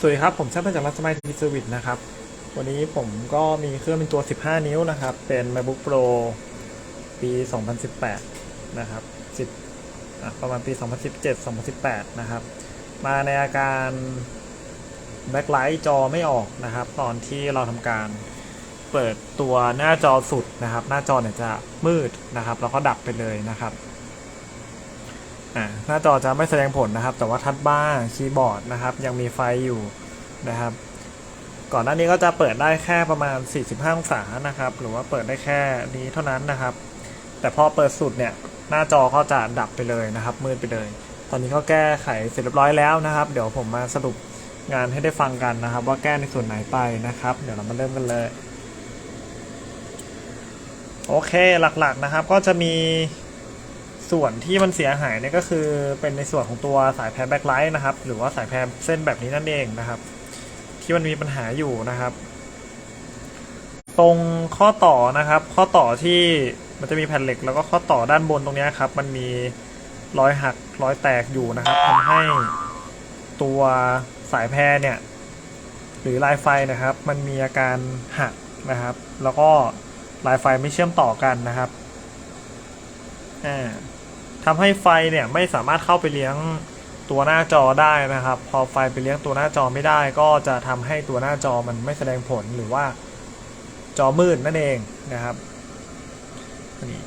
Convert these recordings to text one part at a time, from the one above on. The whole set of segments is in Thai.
สวัสดีครับ ผมแชมป์จากรัสมัยทีเซอร์วิสนะครับ วันนี้ผมก็มีเครื่องเป็นตัว 15 นิ้วนะครับ เป็น MacBook Pro ปี 2018 นะครับ10ประมาณปี 2017 2018 นะครับ มาในอาการแบ็คไลท์จอไม่ออกนะครับ ตอนที่เราทำการเปิดตัวหน้าจอสุดนะครับ หน้าจอเนี่ยจะมืดนะครับ แล้วก็ดับไปเลยนะครับ หน้าจอจะไม่แสดงผลนะครับ แต่ว่าทัดบ้าร์คีย์บอร์ดนะครับ ยังมีไฟอยู่นะครับ ก่อนหน้านี้ก็จะเปิดได้แค่ประมาณ 45 องศานะครับ หรือว่าเปิดได้แค่นี้เท่านั้นนะครับ แต่พอเปิดสุดเนี่ยหน้าจอก็จะดับไปเลยนะครับ มืดไปเลย ตอนนี้ก็แก้ไขเสร็จเรียบร้อยแล้วนะครับ เดี๋ยวผมมาสรุปงานให้ได้ฟังกันนะครับ ว่าแก้ในส่วนไหนไปนะครับ เดี๋ยวเรามาเริ่มกันเลยโอเคหลักๆนะครับก็จะมี ส่วนที่มันเสียหายเนี่ยก็คือเป็นในส่วนของตัวสายแพรแบ็คไลท์นะครับ หรือว่าสายแพรเส้นแบบนี้นั่นเองนะครับ ที่มันมีปัญหาอยู่นะครับ ตรงข้อต่อนะครับ ข้อต่อที่มันจะมีแผ่นเหล็ก แล้วก็ข้อต่อด้านบนตรงนี้ครับ มันมีรอยหักรอยแตกอยู่นะครับทำให้ตัวสายแพรเนี่ย หรือลายไฟนะครับ มันมีอาการหักนะครับ แล้วก็ลายไฟไม่เชื่อมต่อกันนะครับอ่า ทำให้ไฟเนี่ยไม่สามารถเข้าไปเลี้ยงตัวหน้าจอได้นะครับ พอไฟไปเลี้ยงตัวหน้าจอไม่ได้ ก็จะทำให้ตัวหน้าจอมันไม่แสดงผลหรือว่าจอมืดนั่นเองนะครับอันนี้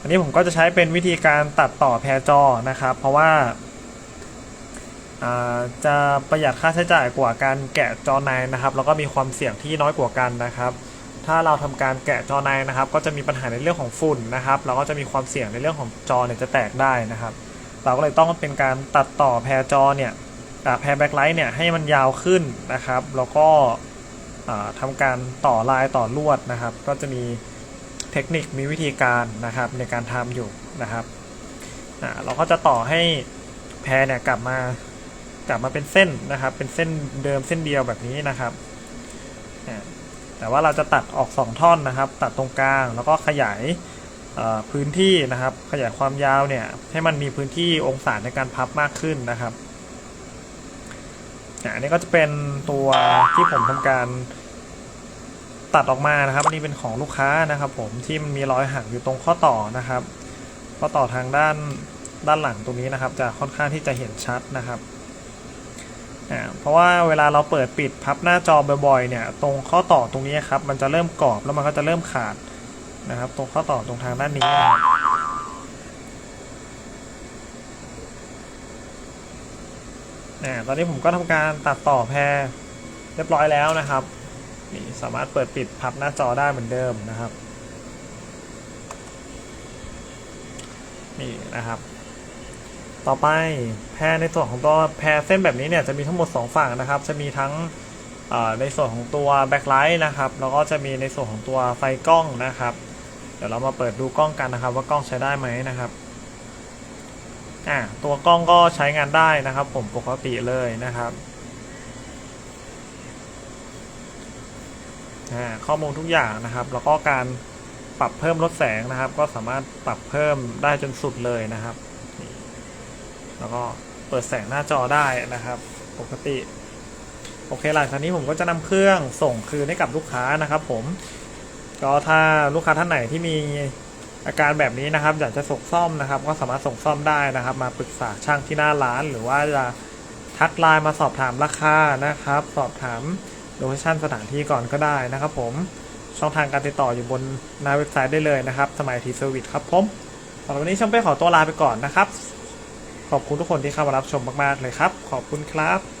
อันนี้ผมก็จะใช้เป็นวิธีการตัดต่อแพรจอนะครับ เพราะว่าจะประหยัดค่าใช้จ่ายกว่าการแกะจอในนะครับ แล้วก็มีความเสี่ยงที่น้อยกว่ากันนะครับ ถ้าเราทำการแกะจอในนะครับ ก็จะมีปัญหาในเรื่องของฝุ่นนะครับ เราก็จะมีความเสี่ยงในเรื่องของจอเนี่ยจะแตกได้นะครับ เราก็เลยต้องเป็นการตัดต่อแพรจอเนี่ยแพรแบ็คไลท์เนี่ยให้มันยาวขึ้นนะครับ แล้วก็อ่าทำการต่อลายต่อลวดนะครับ ก็จะมีเทคนิคมีวิธีการนะครับในการทำอยู่นะครับอ่าเราก็จะต่อให้แพรเนี่ยกลับมากลับมาเป็นเส้นนะครับ เป็นเส้นเดิมเส้นเดียวแบบนี้นะครับอ่า แต่ว่าเราจะตัดออก 2 ท่อนนะครับ ตัดตรงกลางแล้วก็ขยายพื้นที่นะครับ ขยายความยาวเนี่ยให้มันมีพื้นที่องศาในการพับมากขึ้นนะครับอันนี้ก็จะเป็นตัวที่ผมทำการตัดออกมานะครับอันนี้เป็นของลูกค้านะครับ ผมที่มันมีรอยหักอยู่ตรงข้อต่อนะครับ ข้อต่อทางด้านด้านหลังตรงนี้นะครับ จะค่อนข้างที่จะเห็นชัดนะครับ อ่าเพราะว่าเวลาเราเปิดปิดพับหน้าจอบ่อยๆเนี่ยตรงข้อต่อตรงนี้ครับมันจะเริ่มกรอบแล้วมันก็จะเริ่มขาดนะครับตรงข้อต่อตรงทางด้านนี้นะครับอ่าตอนนี้ผมก็ทำการตัดต่อแพรเรียบร้อยแล้วนะครับนี่สามารถเปิดปิดพับหน้าจอได้เหมือนเดิมนะครับนี่นะครับ ต่อไปแพรในส่วนของตัวแพรเส้นแบบนี้เนี่ยจะมีทั้งหมด 2 ฝั่งนะครับ จะมีทั้งในส่วนของตัวแบ็คไลท์นะครับ แล้วก็จะมีในส่วนของตัวไฟกล้องนะครับ เดี๋ยวเรามาเปิดดูกล้องกันนะครับ ว่ากล้องใช้ได้ไหมนะครับอ่าตัวกล้องก็ใช้งานได้นะครับ ผมปกติเลยนะครับอ่าข้อมูลทุกอย่างนะครับ แล้วก็การปรับเพิ่มลดแสงนะครับ ก็สามารถปรับเพิ่มได้จนสุดเลยนะครับ แล้วก็เปิดแสงหน้าจอได้นะครับ ปกติ โอเคหลังจากนี้ผมก็จะนำเครื่องส่งคืนให้กับลูกค้านะครับ ผม ก็ถ้าลูกค้าท่านไหนที่มีอาการแบบนี้นะครับ อยากจะส่งซ่อมนะครับ ก็สามารถส่งซ่อมได้นะครับ มาปรึกษาช่างที่หน้าร้าน หรือว่าจะทักไลน์มาสอบถามราคานะครับ สอบถามโลเคชั่นสถานที่ก่อนก็ได้นะครับ ผมช่องทางการติดต่ออยู่บนหน้าเว็บไซต์ได้เลยนะครับ สมัยทีเซอร์วิสครับผมสำหรับวันนี้ช่างเป้ขอตัวลาไปก่อนนะครับ ขอบคุณทุกคนที่เข้ามารับชมมาก ๆ เลยครับ ขอบคุณครับ